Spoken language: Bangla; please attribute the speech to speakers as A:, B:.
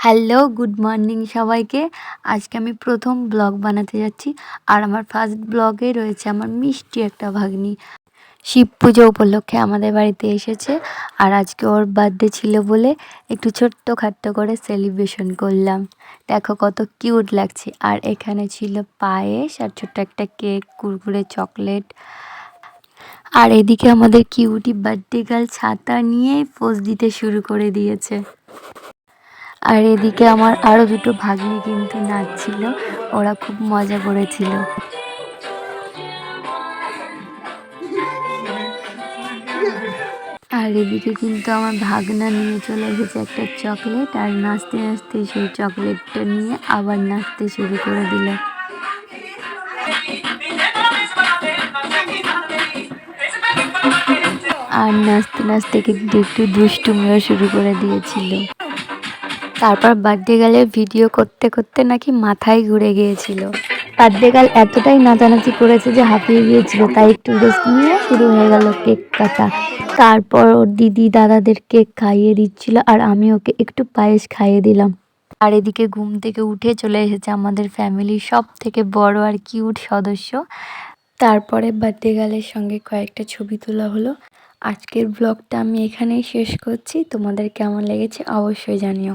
A: হ্যালো গুড মর্নিং সবাইকে। আজকে আমি প্রথম ব্লগ বানাতে যাচ্ছি। আর আমার ফার্স্ট ব্লগে রয়েছে আমার মিষ্টি একটা ভাগ্নি। শিব পুজো উপলক্ষে আমাদের বাড়িতে এসেছে। আর আজকে ওর বার্থডে ছিল বলে একটু ছোট্ট খাট্ট করে সেলিব্রেশন করলাম। দেখো কত কিউট লাগছে। আর এখানে ছিল পায়েস আর ছোট্ট একটা কেক কুরকুরে চকলেট আর এদিকে আমাদের কিউটি বার্থডে গার্ল ছাতা নিয়ে পোজ দিতে শুরু করে দিয়েছে। আর এদিকে আমার আরও দুটো ভাগ্নি কিন্তু নাচছিল, ওরা খুব মজা করেছিল। আর এদিকে কিন্তু আমার ভাগনা নিয়ে চলে এসেছে একটা চকলেট, আর নাচতে নাচতে সেই চকলেটটা নিয়ে আবার নাচতে শুরু করে দিল। আর নাচতে নাচতে কিন্তু একটু দুষ্টুমিও শুরু করে দিয়েছিল। তারপর বার্থডে গালের ভিডিও করতে করতে নাকি মাথায় ঘুরে গিয়েছিল। বার্থডে গাল এতটাই নাচানাচি করেছে যে হাঁপিয়ে গিয়েছিল, তাই একটু রেস্ট নিয়ে শুরু হয়ে গেল কেক কাটা। তারপর ওর দিদি দাদাদের কেক খাইয়ে দিচ্ছিল আর আমি ওকে একটু পায়েস খাইয়ে দিলাম। আর এদিকে ঘুম থেকে উঠে চলে এসেছে আমাদের ফ্যামিলির সব থেকে বড় আর কিউট সদস্য। তারপরে বার্থডে গালের সঙ্গে কয়েকটা ছবি তোলা হলো। আজকের ব্লগটা আমি এখানেই শেষ করছি। তোমাদের কেমন লেগেছে অবশ্যই জানিও।